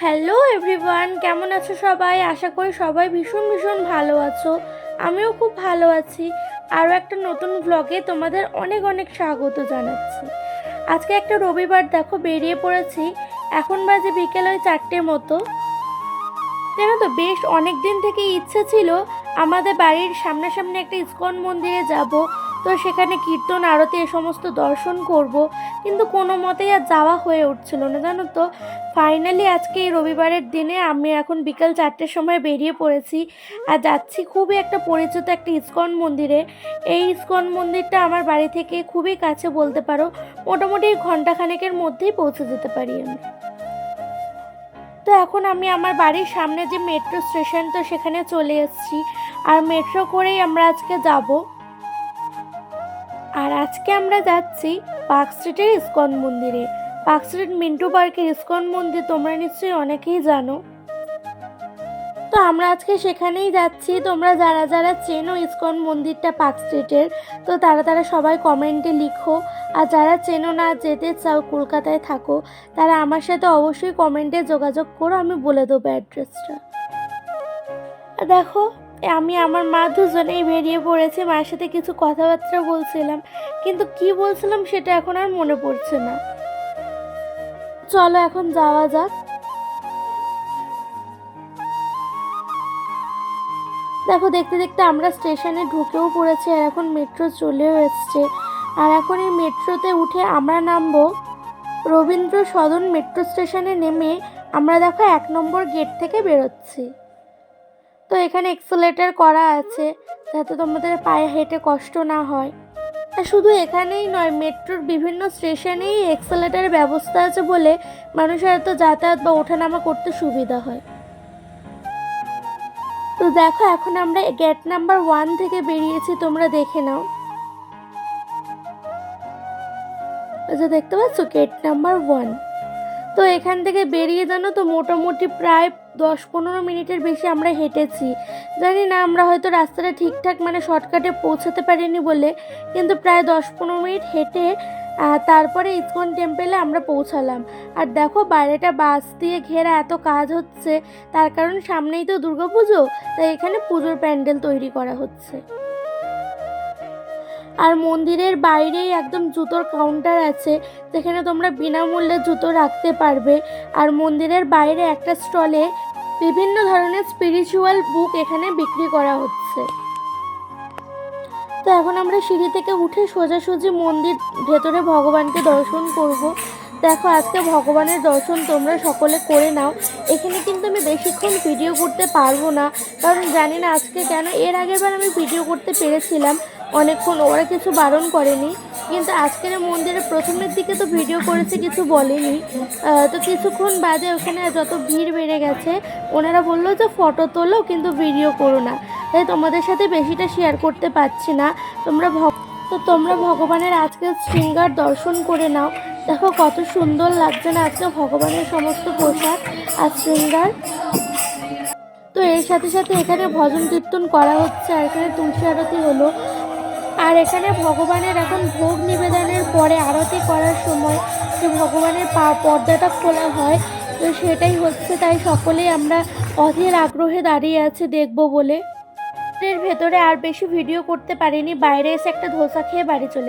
Hello everyone কেমন আছো সবাই? আশা করি সবাই ভীষণ ভীষণ ভালো আছো। আমিও খুব ভালো আছি। আরও একটা নতুন ব্লগে তোমাদের অনেক অনেক স্বাগত জানাচ্ছি। আজকে একটা রবিবার, দেখো, বেরিয়ে পড়েছি। এখন বাজে বিকেল ওই চারটের মতো। জানো তো, বেশ অনেক দিন থেকে ইচ্ছে ছিল আমাদের বাড়ির সামনাসামনি একটা ইস্কন মন্দিরে যাব। তো সেখানে কীর্তন, আরতি, এ সমস্ত দর্শন করব। কিন্তু কোনো মতেই আর যাওয়া হয়ে উঠছিল না, জানো তো? ফাইনালি আজকে এই রবিবারের দিনে আমি এখন বিকাল চারটের সময় বেরিয়ে পড়েছি আর যাচ্ছি খুবই একটা পরিচিত একটা ইস্কন মন্দিরে। এই ইস্কন মন্দিরটা আমার বাড়ি থেকে খুবই কাছে বলতে পারো, মোটামুটি ঘন্টাখানেকের মধ্যেই পৌঁছে যেতে পারি আমি। তো এখন আমি আমার বাড়ির সামনে যে মেট্রো স্টেশন তো সেখানে চলে এসেছি আর মেট্রো করেই আমরা আজকে যাব। আর আজকে আমরা যাচ্ছি পার্ক স্ট্রিটের ইস্কন মন্দিরে। পার্ক স্ট্রিট মিন্টু পার্কের ইস্কন মন্দির তোমরা নিশ্চয়ই অনেকেই জানো। তো আমরা আজকে সেখানেই যাচ্ছি। তোমরা যারা যারা চেনো ইস্কন মন্দিরটা পার্ক স্ট্রিটের, তো তারা তারা সবাই কমেন্টে লিখো। আর যারা চেনো না যেতে চাও, কলকাতায় থাকো, তারা আমার সাথে অবশ্যই কমেন্টে যোগাযোগ করো, আমি বলে দেবো অ্যাড্রেসটা। দেখো আমি আমার মা দুজনেই বেরিয়ে পড়েছি, মায়ের সাথে কিছু কথাবার্তা বলছিলাম, কিন্তু কি বলছিলাম সেটা এখন আর মনে পড়ছে না। চলো এখন যাওয়া যাক। দেখো, দেখতে দেখতে আমরা স্টেশনে ঢুকেও পড়েছি আর এখন মেট্রো চলেও এসছে। আর এখন এই মেট্রোতে উঠে আমরা নামবো রবীন্দ্র সদন মেট্রো স্টেশনে নেমে আমরা দেখো এক নম্বর গেট থেকে বেরোচ্ছি। তো এখানে এক্সেলেটার করা আছে, যাতে তোমাদের পায়ে হেঁটে কষ্ট না হয়। আর শুধু এখানেই নয়, মেট্রোর বিভিন্ন স্টেশনেই এক্সেলেটারের ব্যবস্থা আছে বলে মানুষের এত যাতায়াত বা ওঠানামা করতে সুবিধা হয়। তো দেখো, এখন আমরা গেট নাম্বার ওয়ান থেকে বেরিয়েছি, তোমরা দেখে নাও। যে দেখতে পাচ্ছ গেট নাম্বার ওয়ান তো এখান থেকে বেরিয়ে জানো তো, মোটামুটি প্রায় দশ পনেরো মিনিটের বেশি আমরা হেঁটেছি। জানি না, আমরা হয়তো রাস্তাটা ঠিকঠাক মানে শর্টকাটে পৌঁছাতে পারিনি বলে, কিন্তু প্রায় দশ পনেরো মিনিট হেঁটে তারপরে ইসকন টেম্পেলে আমরা পৌঁছালাম। আর দেখো, বাইরেটা বাস দিয়ে ঘেরা এত কাজ হচ্ছে, তার কারণ সামনেই তো দুর্গাপুজো, তাই এখানে পুজোর প্যান্ডেল তৈরি করা হচ্ছে। মন্দিরের বাইরেই একদম জুতোর কাউন্টার আছে, যেখানে তোমরা বিনামূল্যে জুতো রাখতে পারবে। আর মন্দিরের বাইরে একটা স্টলে বিভিন্ন ধরনের স্পিরিচুয়াল বুক এখানে বিক্রি করা হচ্ছে। তো এখন আমরা সিঁড়ি থেকে উঠে সোজাসুজি মন্দির ভেতরে ভগবানকে দর্শন করব। দেখো, আজকে ভগবানের দর্শন তোমরা সকলে করে নাও। এখানে কিন্তু আমি বেশিক্ষণ ভিডিও করতে পারব না, কারণ জানি না আজকে কেন। এর আগের বার আমি ভিডিও করতে পেরেছিলাম। অনেকক্ষণ ওরা কিছু বারণ করেনি, কিন্তু আজকের মন্দিরে প্রথমের দিকে তো ভিডিও করেছে, কিছু বলেনি। তো কিছুক্ষণ বাদে ওখানে যত ভিড় বেড়ে গেছে, ওনারা বলল যে ফটো তোলো, কিন্তু ভিডিও করো না। তাই তোমাদের সাথে বেশিটা শেয়ার করতে পারছি না। তোমরা তো তোমরা ভগবানের আজকে শৃঙ্গার দর্শন করে নাও। দেখো কত সুন্দর লাগছে না আজকে ভগবানের সমস্ত পোশাক আর শৃঙ্গার। তো এর সাথে সাথে এখানে ভজন কীর্তন করা হচ্ছে, আর এখানে তুলসী আরতি হলো। আর এখানে ভগবানের এখন ভোগ নিবেদনের পরে আরতি করার সময় যে ভগবানের পা, পর্দাটা খোলা হয়, তো সেটাই হচ্ছে। তাই সকলেই আমরা অধীর আগ্রহে দাঁড়িয়ে আছে দেখব বলে। ভেতরে আর বেশি ভিডিও করতে পারিনি, বাইরে এসে একটা ধোসা খেয়ে বাড়ি চলে